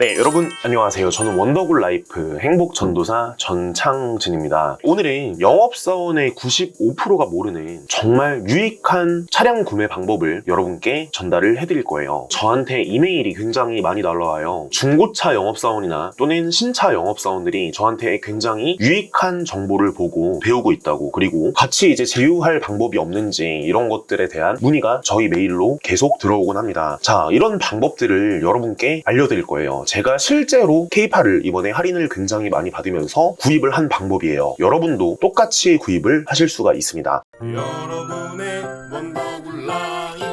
네, 여러분 안녕하세요. 저는 원더굴 라이프 행복 전도사 전창진입니다. 오늘은 영업사원의 95%가 모르는 정말 유익한 차량 구매 방법을 여러분께 전달을 해드릴 거예요. 저한테 이메일이 굉장히 많이 날라와요. 중고차 영업사원이나 또는 신차 영업사원들이 저한테 굉장히 유익한 정보를 보고 배우고 있다고 그리고 같이 이제 제휴할 방법이 없는지 이런 것들에 대한 문의가 저희 메일로 계속 들어오곤 합니다. 자, 이런 방법들을 여러분께 알려드릴 거예요. 제가 실제로 K8을 이번에 할인을 굉장히 많이 받으면서 구입을 한 방법이에요. 여러분도 똑같이 구입을 하실 수가 있습니다. 여러분의 네,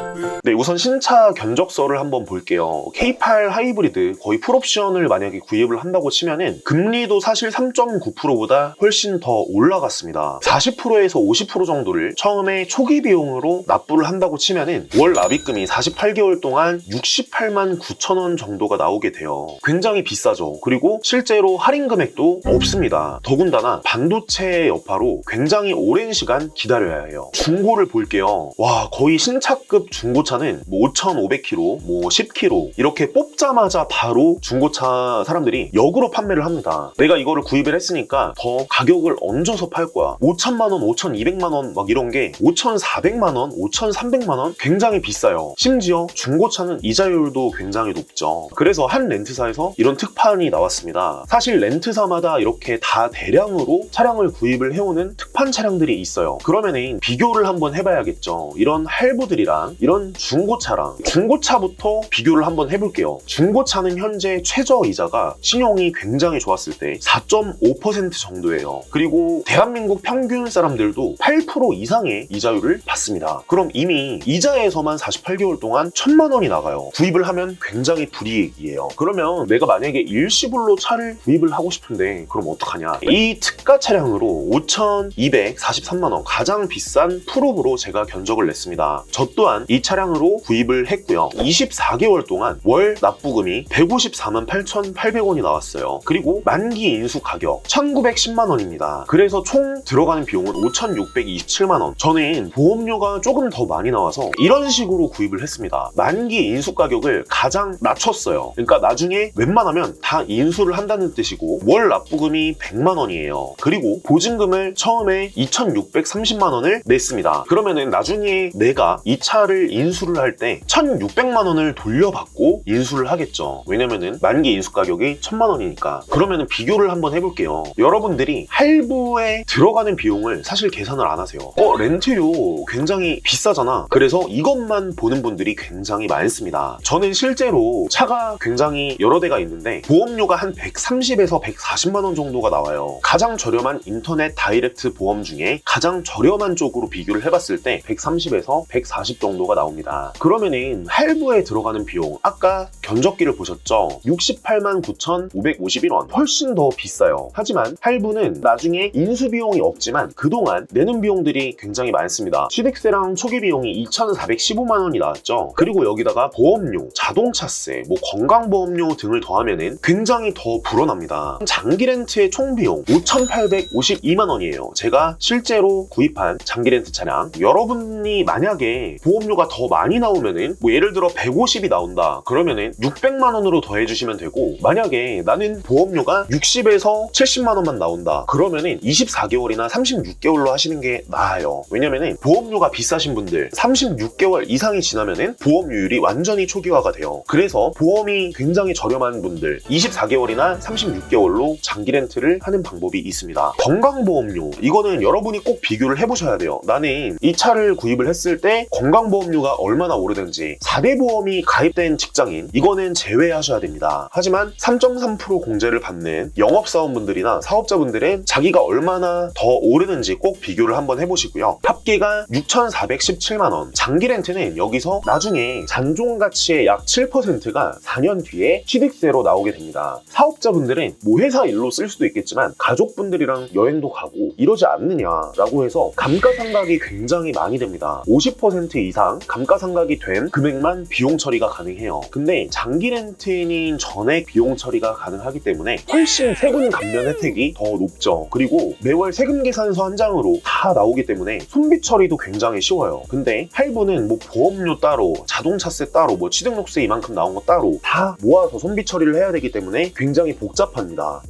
우선 신차 견적서를 한번 볼게요. K8 하이브리드 거의 풀옵션을 만약에 구입을 한다고 치면은 금리도 사실 3.9%보다 훨씬 더 올라갔습니다. 40%에서 50% 정도를 처음에 초기 비용으로 납부를 한다고 치면은 월 납입금이 48개월 동안 68만 9천 원 정도가 나오게 돼요. 굉장히 비싸죠. 그리고 실제로 할인 금액도 없습니다. 더군다나 반도체의 여파로 굉장히 오랜 시간 기다려야 해요. 중고를 볼게요. 와, 거의 신차급 중고차는 뭐 5,500km, 뭐 10km 이렇게 뽑자마자 바로 중고차 사람들이 역으로 판매를 합니다. 내가 이거를 구입을 했으니까 더 가격을 얹어서 팔 거야. 5천만 원, 5,200만 원 막 이런 게 5,400만 원, 5,300만 원 굉장히 비싸요. 심지어 중고차는 이자율도 굉장히 높죠. 그래서 한 렌트사에서 이런 특판이 나왔습니다. 사실 렌트사마다 이렇게 다 대량으로 차량을 구입을 해오는 특판 차량들이 있어요. 그러면은 비교를 한번 해봐야겠죠. 이런 할부들이랑 이런 중 고차랑 중고차부터 비교를 한번 해볼게요. 중고차는 현재 최저 이자가 신용이 굉장히 좋았을 때 4.5% 정도예요. 그리고 대한민국 평균 사람들도 8% 이상의 이자율을 받습니다. 그럼 이미 이자에서만 48개월 동안 천만 원이 나가요. 구입을 하면 굉장히 불이익이에요. 그러면 내가 만약에 일시불로 차를 구입을 하고 싶은데 그럼 어떡하냐? 이 특가 차량으로 5,243만 원 가장 비싼 프로브로 제가 견적을 냈습니다. 저 또한 이 차량으로 구입을 했고요. 24개월 동안 월 납부금이 154만 8,800원이 나왔어요. 그리고 만기 인수 가격 1,910만 원입니다. 그래서 총 들어가는 비용은 5,627만 원. 저는 보험료가 조금 더 많이 나와서 이런 식으로 구입을 했습니다. 만기 인수 가격을 가장 낮췄어요. 그러니까 나중에 웬만하면 다 인수를 한다는 뜻이고 월 납부금이 100만 원이에요. 그리고 보증금을 처음에 2,630만 원을 냈습니다. 그러면은 나중에 내가 이 차를 인수를 할 때 1,600만 원을 돌려받고 인수를 하겠죠. 왜냐면은 만기 인수 가격이 1,000만 원이니까. 그러면은 비교를 한번 해볼게요. 여러분들이 할부에 들어가는 비용을 사실 계산을 안 하세요. 어, 렌트료 굉장히 비싸잖아. 그래서 이것만 보는 분들이 굉장히 많습니다. 저는 실제로 차가 굉장히 여러 대가 있는데 보험료가 한 130에서 140만 원 정도가 나와요. 가장 저렴한 인터넷 다이렉트 보험 중에 가장 저렴한 쪽으로 비교를 해봤을 때 130에서 140 정도가 나옵니다. 그러면은 할부에 들어가는 비용 아까 견적기를 보셨죠? 68만 9,551원 훨씬 더 비싸요. 하지만 할부는 나중에 인수 비용이 없지만 그동안 내는 비용들이 굉장히 많습니다. 취득세랑 초기 비용이 2,415만 원이 나왔죠. 그리고 여기다가 보험료, 자동차세, 뭐 건강보험료 등을 더하면은 굉장히 더 불어납니다. 장기 렌트의 총 비용 5,852만 원이에요. 제가 실제로 구입한 장기 렌트 차량 여러분이 만약에 보험료가 더 많이 나오면은 뭐 예를 들어 150이 나온다 그러면은 600만 원으로 더해 주시면 되고 만약에 나는 보험료가 60에서 70만 원만 나온다 그러면은 24개월이나 36개월로 하시는 게 나아요. 왜냐면은 보험료가 비싸신 분들 36개월 이상이 지나면은 보험료율이 완전히 초기화가 돼요. 그래서 보험이 굉장히 저렴한 분들 24개월이나 36개월로 장기 렌트를 하는 방법이 있습니다. 건강보험료 이거는 여러분이 꼭 비교를 해보셔야 돼요. 나는 이 차를 구입을 했을 때 건강보험료가 얼마 나 오르는지 4대 보험이 가입된 직장인 이거는 제외하셔야 됩니다. 하지만 3.3% 공제를 받는 영업사원분들이나 사업자분들은 자기가 얼마나 더 오르는지 꼭 비교를 한번 해보시고요. 합계가 6,417만원 장기 렌트는 여기서 나중에 잔존 가치의 약 7%가 4년 뒤에 취득세로 나오게 됩니다. 사업자분들은 뭐 회사 일로 쓸 수도 있겠지만 가족분들이랑 여행도 가고 이러지 않느냐라고 해서 감가상각이 굉장히 많이 됩니다. 50% 이상 감가상각 상각이 된 금액만 비용 처리가 가능해요. 근데 장기 렌트는 전액 비용 처리가 가능하기 때문에 훨씬 세금 감면 혜택이 더 높죠. 그리고 매월 세금 계산서 한 장으로 다 나오기 때문에 손비 처리도 굉장히 쉬워요. 근데 할부는 뭐 보험료 따로, 자동차세 따로, 뭐 취등록세 이만큼 나온 거 따로 다 모아서 손비 처리를 해야 되기 때문에 굉장히 복잡합니다.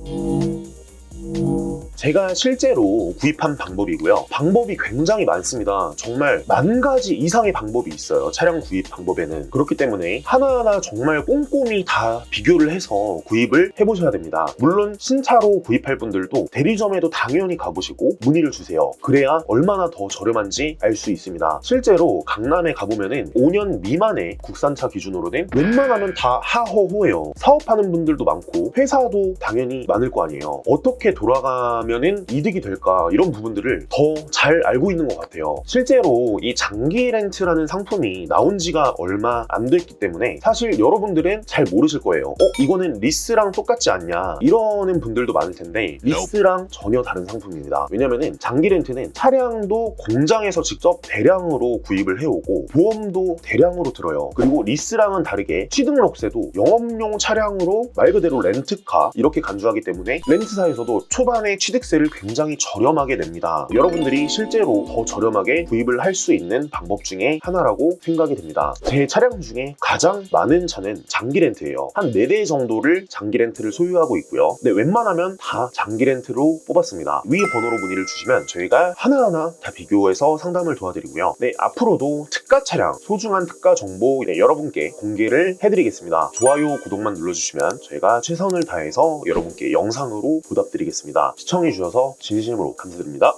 제가 실제로 구입한 방법이고요. 방법이 굉장히 많습니다. 정말 만 가지 이상의 방법이 있어요. 차량 구입 방법에는. 그렇기 때문에 하나하나 정말 꼼꼼히 다 비교를 해서 구입을 해보셔야 됩니다. 물론 신차로 구입할 분들도 대리점에도 당연히 가보시고 문의를 주세요. 그래야 얼마나 더 저렴한지 알 수 있습니다. 실제로 강남에 가보면은 5년 미만의 국산차 기준으로는 웬만하면 다 하허호예요. 사업하는 분들도 많고 회사도 당연히 많을 거 아니에요. 어떻게 돌아가 면은 이득이 될까 이런 부분들을 더 잘 알고 있는 것 같아요. 실제로 이 장기 렌트라는 상품이 나온 지가 얼마 안 됐기 때문에 사실 여러분들은 잘 모르실 거예요. 어 이거는 리스랑 똑같지 않냐 이러는 분들도 많을 텐데 리스랑 전혀 다른 상품입니다. 왜냐면은 장기 렌트는 차량도 공장에서 직접 대량으로 구입을 해오고 보험도 대량으로 들어요. 그리고 리스랑은 다르게 취등록세도 영업용 차량으로 말 그대로 렌트카 이렇게 간주하기 때문에 렌트사에서도 초반에 취 득세를 굉장히 저렴하게 냅니다. 여러분들이 실제로 더 저렴하게 구입을 할 수 있는 방법 중에 하나라고 생각이 됩니다. 제 차량 중에 가장 많은 차는 장기 렌트예요. 한 4대 정도를 장기 렌트를 소유하고 있고요. 네, 웬만하면 다 장기 렌트로 뽑았습니다. 위 번호로 문의를 주시면 저희가 하나하나 다 비교해서 상담을 도와드리고요. 네, 앞으로도 특가 차량, 소중한 특가 정보 네, 여러분께 공개를 해드리겠습니다. 좋아요, 구독만 눌러주시면 저희가 최선을 다해서 여러분께 영상으로 보답드리겠습니다. 시청해 주셔서 진심으로 감사드립니다.